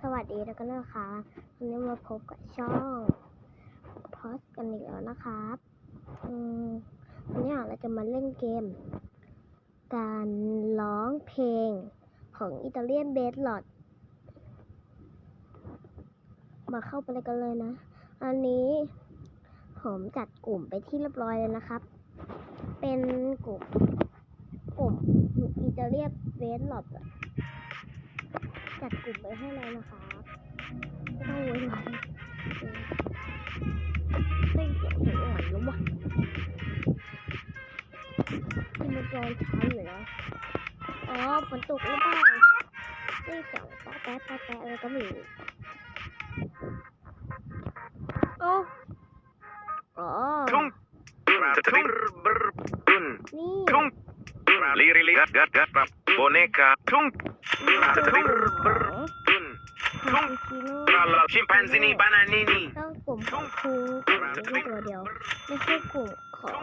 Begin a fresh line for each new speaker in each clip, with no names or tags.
สวัสดีแล้วก็นะคะวันนี้มาพบกับช่องพอสกันอีกแล้วนะครับอืม วันนี้เราจะมาเล่นเกม การร้องเพลงของอิตาเลียนเบสหลอด มาเข้าไปเลยกันเลยนะ อันนี้ผมจัดกลุ่มไปที่เรียบร้อยเลยนะครับ เป็นกลุ่มกลุ่มอีจะเรียบเวนหลอบจัดกลุ่มไปให้เลยนะคะไม้อไวุ่นเป็นเสียงหัวร่อนแล่าที่มันตอยช้าอยู่แล้วอ๋อฝนตกหรือเปล่าไม่เสียาแป๊ะป้าแป๊ะอะไรก็ไม่รู้
boneka tung tun
tung c h i m p a n z i ่ i b น n a n i n i ต้องกลุ่มของครูกลุ่มที่ตัวเดียวไม่ใช่กลุ่มของ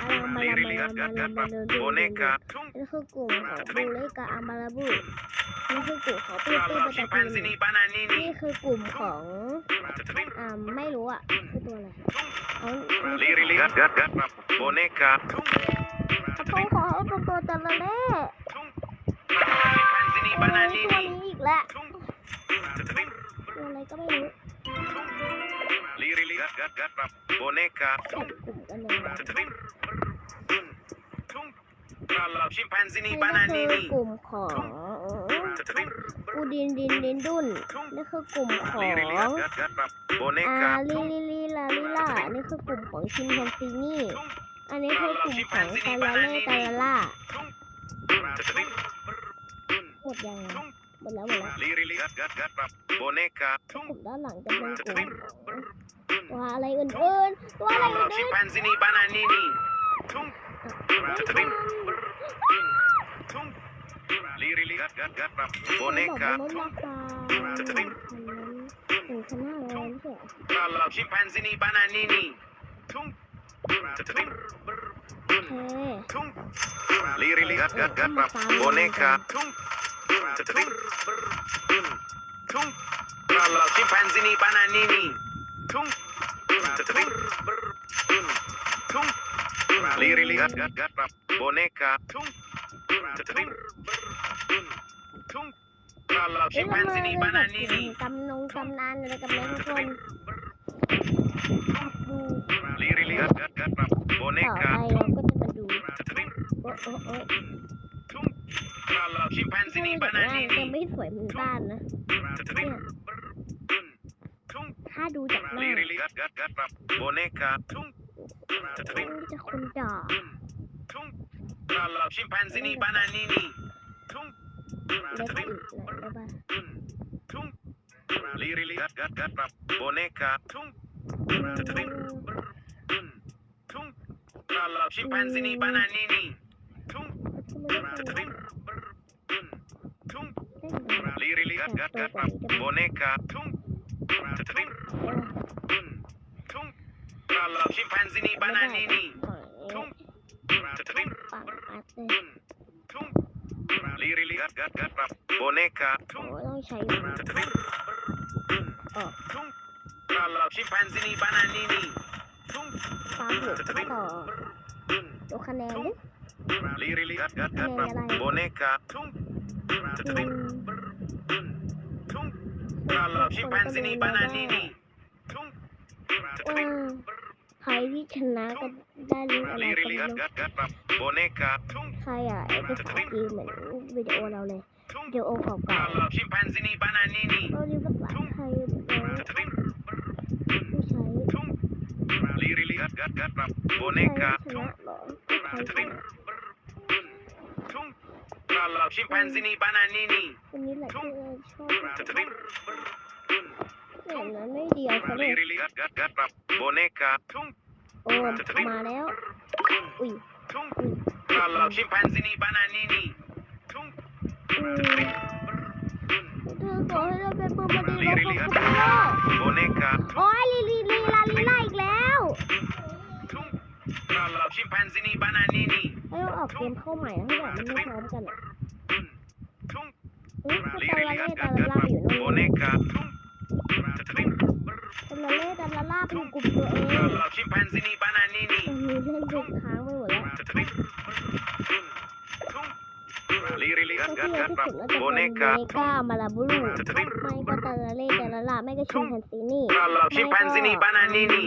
อามาลามาลามาลามาลาดูนี่คือกลุ่มของบูเลกาอามาลาบูนี่คือกลุ่มของปีปีประจำนีนี่คือกลุ่มของอ่าไม่รู้อ่ะคือตัวอะไรเขาไม
่ใช
่ระตปองขอให้เป็นตัวจระเข้ตัวนี้อีกแล้วอะไรก็ไม่รู้
Lirili, boneka,
chimpanzini, bananini. กลุ่มของอูดินดินดินดุนนี่คือกลุ่มของอาลิลิลิลาลิลานี่คือกลุ่มของชิมแปนซีนี่อันนี้คือกลุ่มของตาลาเล่ตาลาล่าหมดยังหมดแล้วหมดแล้วกลุ่มด้านหลังจะเป็นกลุ่มว่าอะไรอื่นๆว่าอะไร
อื่นๆโบเนกาทุ่ง
ุึงชนะแล้วเพื่อนชงมุปงตุนงบุ
นานุนีทุ่ง
Liri lihat gat gat rap boneka.
Kalau chimpanzini bananini. Liri lihat gat gat rap boneka.
Kalau chimpanzini bananini. Kamu nunggu kamu nanya kamu
nunggu. ต่อไปเราก็จะมาดูนี้โอ้โอ้แต่ว
ุาจะไม่สวยเหมือนบ้านนะนี่ถ้าดูจากหน้าจะคนด่า
Scimpanzini, bananini. Tung. Lirili, gat, gat, gat, boneka. Tung. Si Pansini
Bananini. Tung. Tung.
Tung. Liri lihat gat gat boneka. Tung. Tung. Tung. Si ni Bananini. Tung. Tung. Tung. Liri lihat gat gat boneka. Tung. Oh. Tung. Si ni Bananini.
Tung. Tung. ดูคะ
แนนดิ Lirili boneka t u n
ใครที่ชนะก็ได้รูบอะไรกันรู้ใครอ่ะเอ็กซ์อดีเหมือนวิดีโอเราเลยวดีโอเก่าๆเราดีมากใคร
boneka chimpanzini bananini
คนนี้แหละที่เราชอบแต่นั้นไม่ดียวเขาเลย boneka โอ้มาแล้วอุ้ย
chimpanzini bananini เ
ธอขอให้เราเปนบูมีเาขอบคุณมาก b โอ้ยลีลีลีลาลีลาอีกแล้วเอ้ยเราออกเกมเข้าใหม่แล้วเนี่ยมันไม่พร้อมกัน
อุ้ยตาลาเล่ตาลาล่าอยู่นู่นตาลาเล่ตาลาล่า
เป็นกลุ่มตัวเองมีอ้โหเล่ดจนค้างไวปหมดแล้วก็ที่ถึงแล้ว
จะเป็นเมก
้ามาลาบูรูไม่ก็ตาลาเล่ตาลาล่าไม่ก็ชิมแพนซินี่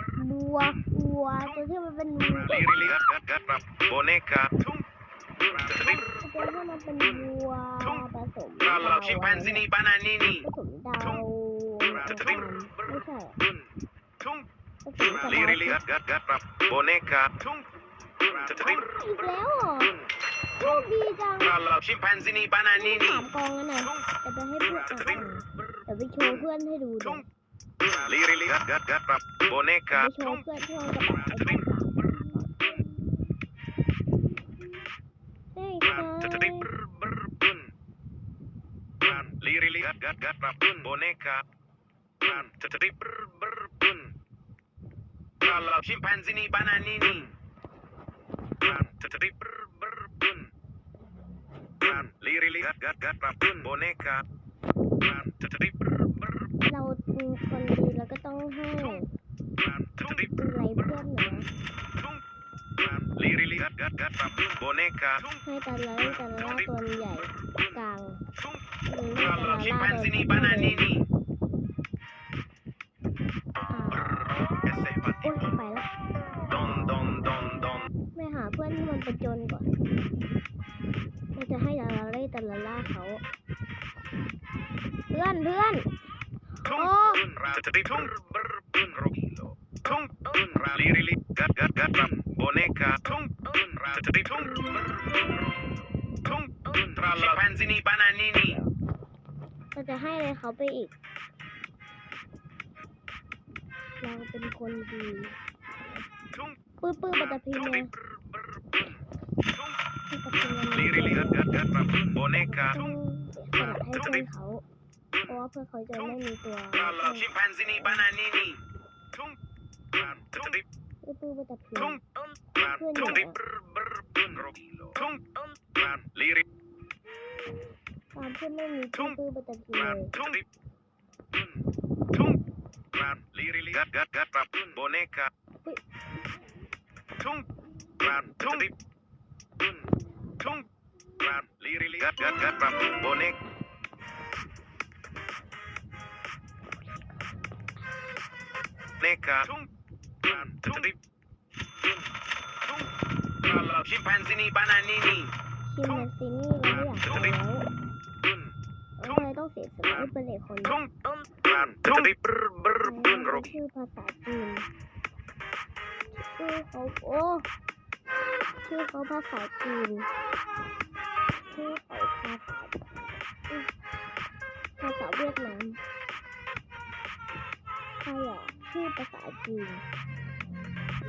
วัววัวตัวที่มันเป็นว
ัว boneca ตัวที่มันเป็นบัวผสมดาวชิม o ผนซ i m p a n z าน i นี n สมดา
วไม่ใช่ีรีล
ีกัดาวอีกบ i r ก l i แล้ boneca. t แล้วเหรอดีจัง l า l o chimpanzini, านี a n a ก
องกันหน่อยจะไปให้เพื่อนอ่ไปโชว์เพื่อนให้ดู tung,
lirik gat gat gat rap boneka lirik gat gat gat rap boneka tetep lirik gat gat gat boneka ber
เราเป็นคนดีเราก็ต้องให้อะไรเพื่อนนลริลกัดกัโบเนกาให้แต่ละาตละตัวใหญ่กลางหรือแต่ละตัวใหญ่ก็จะให้อะไรเขาไปอีกเราเป็นคนดี ปื้อปื้อปัตตพีมาลิริลิรัตรัต
รัตโบเนกา
ให้ใจเขา เพราะว่าเพื่อเขาจะไม่มีตัวช
ิมแปนซินีบานานีนี่
Utubo tatlo. Kampo na ni utubo tatlo. Lirili
gat gat gat rap boneka. Tung rat tung dip. Tung gat gat gat rap bonek. Neka tung ชิมแปนซินีบานานีนี
ชิมแปนซินีเราอยากเอวทำไมต้องเสียสละเป็นเด็กคนนี้ชื่อภาษาจีนชื่อเขาโอ้ชื่อเขาภาษาจีนชื่อเขาภาษาภาษาเวียดนามใครอ่ะชื่อภาษาจีน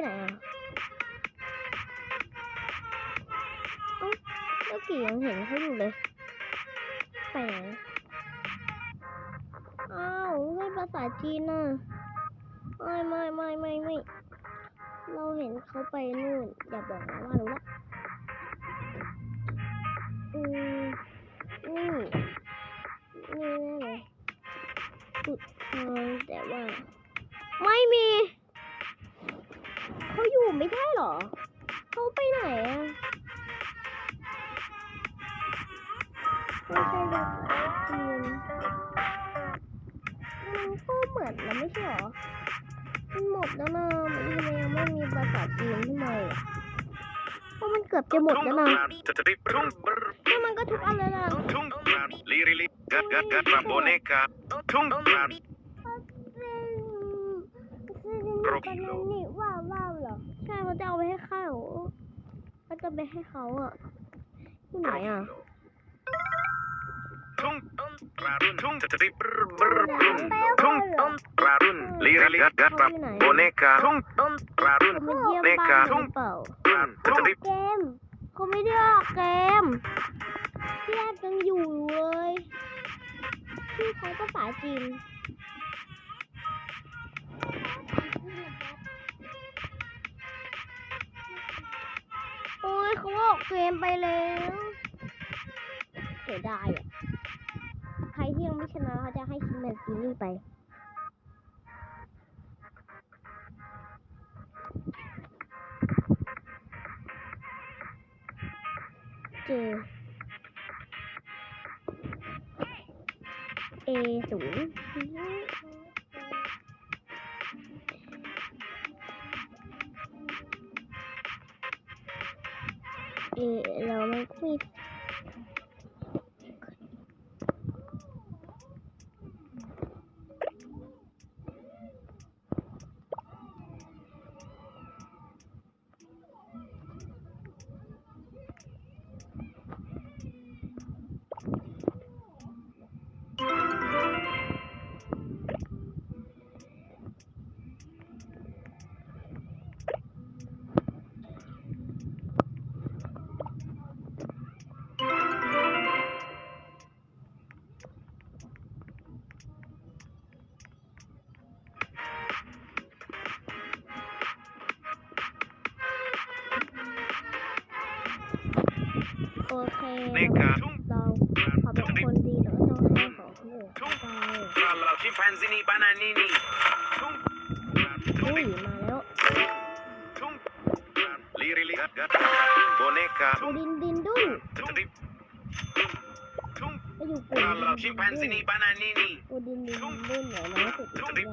ไหนอ่ะเมื่อกี้ยังเห็นเขาอยู่เลยไปไหนอ้าวไม่ภาษาจีนอ่ะไม่ไม่ไม่ไม่ไม่เราเห็นเขาไปนู่น อย่าบอกนะว่ารู้ละ
Gat la boneca. Tum tum.
นี่ว่าว่าเหรอใช่เขาจะเอาไปให้เขาเขาจะไ่ให้เขาอ่ะที่ไหนอ่ะทุ่ง
ทปลาทุ่งทุ่งจะติทุ่งทุ่
งทุ่งทุ่งทุ่งท
ุ่งทุ่งทุ่งท
ุ่งทุ่งทุ่งทุ่งทุ่งทุ
่งทุ่งทเปลุ่่งทุ่งทุ่งทุ่งทุ่งทุ่งทุ่งทุ่งทุ่งที่ใช้ภาษาจีนโอ้ยเขาออกเกมไปแล้ว เสียดายอ่ะ ใครที่ยังไม่ชนะเขาจะให้ชิมแมนซีนี่ไป然老我们
Fanzini Bananini.
อุ้ยมาแล้ว Liri li boneka ดินดินดุ้น trip ไปอยู่กลุ่มดินดินดุ้
น Chimpanzini Bananini. กูดินดินดุ้นเหรอนะติดติด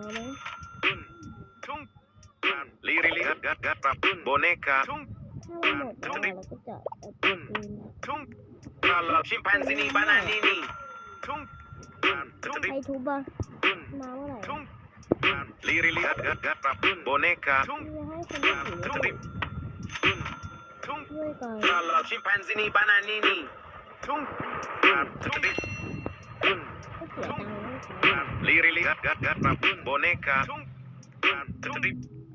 ยาวไหม Liri li boneka ถ้าเราหมดแล
้วเราก็จะเอาปืน
Chimpanzini Bananini.
มัจะได้ทุบมามาเมื่อ
ไหร่ลีรีลีกัดกัดปรับโบเนกาทุ่งทุ่งทุ่งทุ่งลาลาชิมแปนซินีบานานีนีทุ่งทุ่งทุ่งลีรีลีกดดดปรบโเนกาทุ่งทุ่ง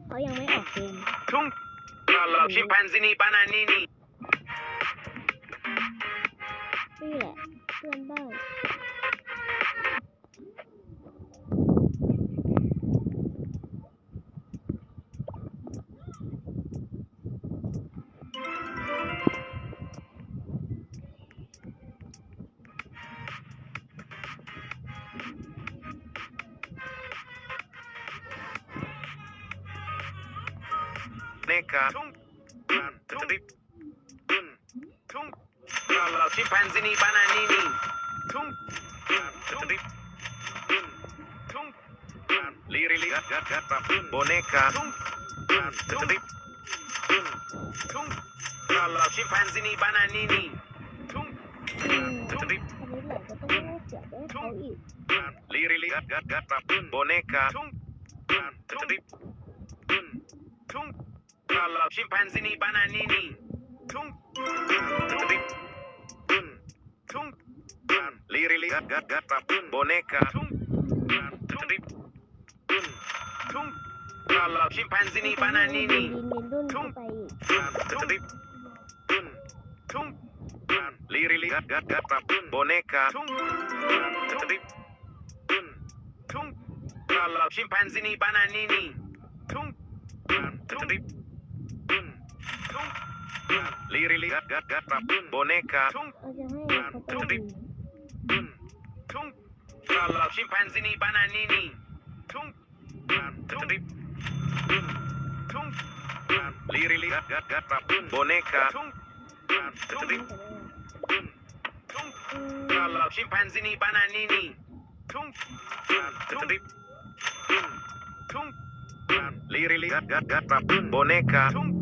เขายังไม่ออกเกมทุ่งลา
ลาชิมแปนซินีบานานี
นี
นี่แหละเพื่อนบ้าน
Chimpanzini bananini. Tung. Tung. Tung. Liri liri. Boneka. Tung. Tung. Tung. Chimpanzini bananini. Tung. Tung. Liri liri. Boneka. Tung. Tung. Tung. Kalau simpansi ni banani ni. Tung. Tung. Tung. Tung. Liri liri gat gat rapun boneka. Tung. Tung. Tung. Tung. Kalau simpansi ni banani ni. Tung. Tung. Tung. Tung. Liri liri gat gat gat rapun boneka. Tung.
Tung. Tung.
Tung. Kalau simpansi ni banani ni. Tung. Tung. Lirili gat gat gat rabun boneka
trip
tung
kalau chimpanzee ni bananini tung trip tung lirili gat gat gat rabun boneka tung trip
tung kalau
chimpanzee ni bananini tung trip tung lirili gat gat gat rabun boneka tung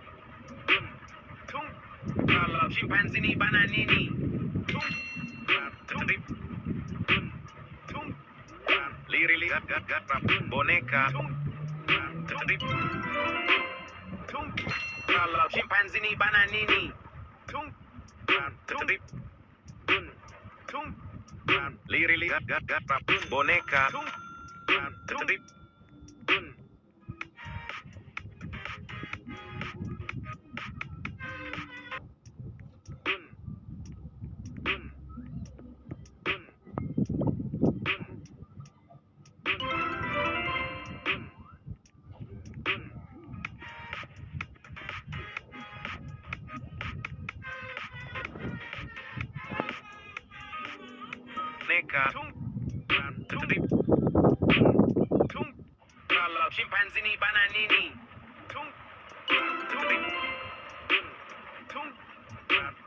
Tung. ni Tung. Lirili gat gat gat rapun boneka. Chimpanzee
Tung. Tung.
Lirili gat gat gat rapun boneka.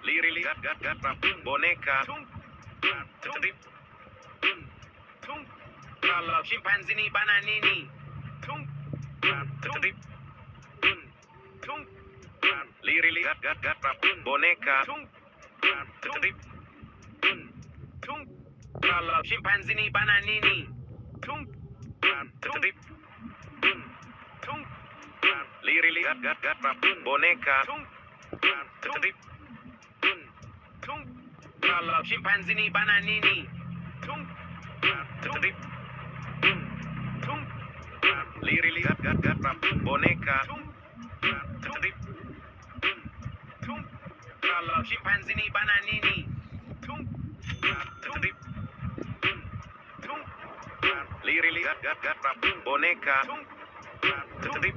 Lirili, boneka, trip, chimpanzini, bananini, trip, lirili, boneka, trip, chimpanzini, bananini, trip, Lirili, gat, gat, gat, boneka, trip, chimpanzini, bananini, trip, lirili, gat, gat, gat, boneka, trip, chimpanzini, bananini, trip, lirili, gat, gat, gat, boneka, trip,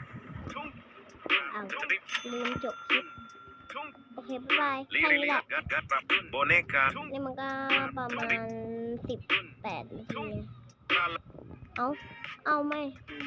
อ้าวลืม
จบคลิปโอเคบ๊ายบายแค่นี้แหละนี่มันก็ประมาณสิบแปดนาทีเอาเอาไม่